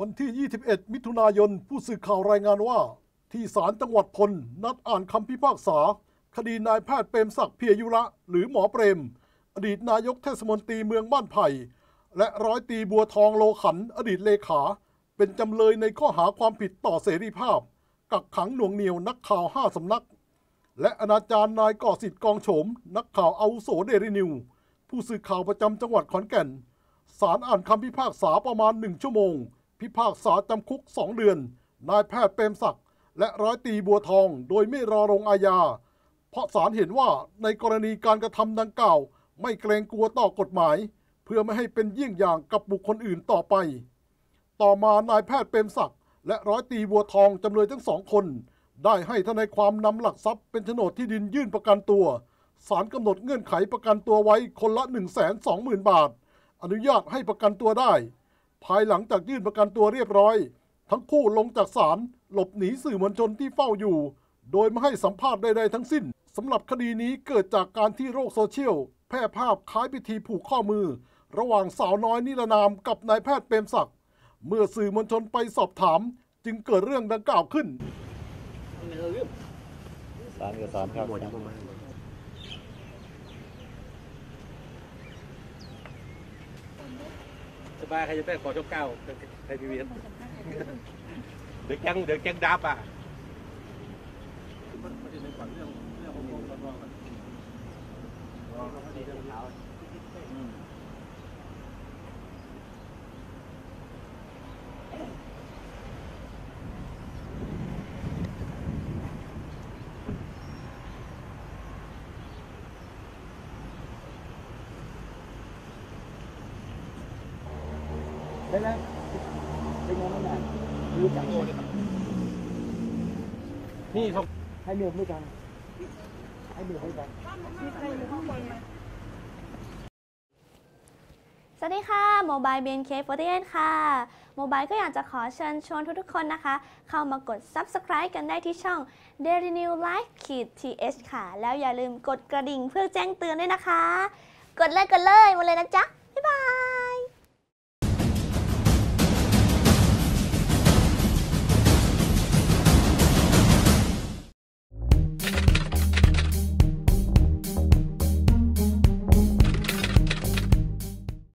วันที่ 21 มิถุนายน ผู้สื่อข่าวรายงานว่า ที่ศาลจังหวัดพล นัดอ่านคำพิพากษา คดีนายแพทย์เปรมศักดิ์เพียยุระ หรือหมอเปรม อดีตนายกเทศมนตรีเมืองบ้านไผ่ และร้อยตีบัวทองโลขัน อดีตเลขา เป็นจำเลยในข้อหาความผิดต่อเสรีภาพ กักขังหน่วงเหนียวนักข่าวห้าสำนัก และอนาจารนายก่อสิทธิ์กองโฉม นักข่าวอาวุโสเดรินิว ผู้สื่อข่าวประจำจังหวัดขอนแก่นศาลอ่านคำพิพากษาประมาณหนึ่งชั่วโมง พิพากษาจำคุกสองเดือน นายแพทย์เปรมศักดิ์และร้อยตีบัวทองโดยไม่รอลงอาญา เพราะศาลเห็นว่าในกรณีการกระทำดังกล่าว ไม่เกรงกลัวต่อกฎหมาย เพื่อไม่ให้เป็นเยี่ยงอย่างกับบุคคลอื่นต่อไป ต่อมานายแพทย์เปรมศักดิ์และร้อยตีบัวทองจำเลยทั้งสองคน ได้ให้ทนายความนำหลักทรัพย์เป็นโฉนดที่ดินยื่นประกันตัวศาลกำหนดเงื่อนไขประกันตัวไว้คนละ 1 2 0 0 0 0 บาท อนุญาตให้ประกันตัวได้ ภายหลังจากยื่นประกันตัวเรียบร้อย ทั้งคู่ลงจากศาลหลบหนีสื่อมวลชนที่เฝ้าอยู่ โดยไม่ให้สัมภาษณ์ใดๆทั้งสิ้นสำหรับคดีนี้เกิดจากการที่โลกโซเชียลแพร่ภาพคล้ายพิธีผูกข้อมือ ระหว่างสาวน้อยนิรนามกับนายแพทย์เปรมศักดิ์เมื่อสื่อมวลชนไปสอบถาม จึงเกิดเรื่องดังกล่าวขึ้น สารกับสารครับ สบายใครจะได้ขอช่องเก้าไทยทีวีเด็กยังเด็กยังดับอะ ได้ไหมเป็นไงบ้างเนี่ยรู้จักนี่เขาให้เมียไม่กันให้เมียไม่กันสวัสดีค่ะโมบาย BNK48 ค่ะโมบายก็อยากจะขอเชิญชวนทุกๆคนนะคะ เข้ามากด Subscribe กันได้ที่ช่อง Daily New Life ขีด th ค่ะ แล้วอย่าลืมกดกระดิ่งเพื่อแจ้งเตือนด้วยนะคะ กดเลยกดเลยมาเลยนะจ๊ะบ๊ายบาย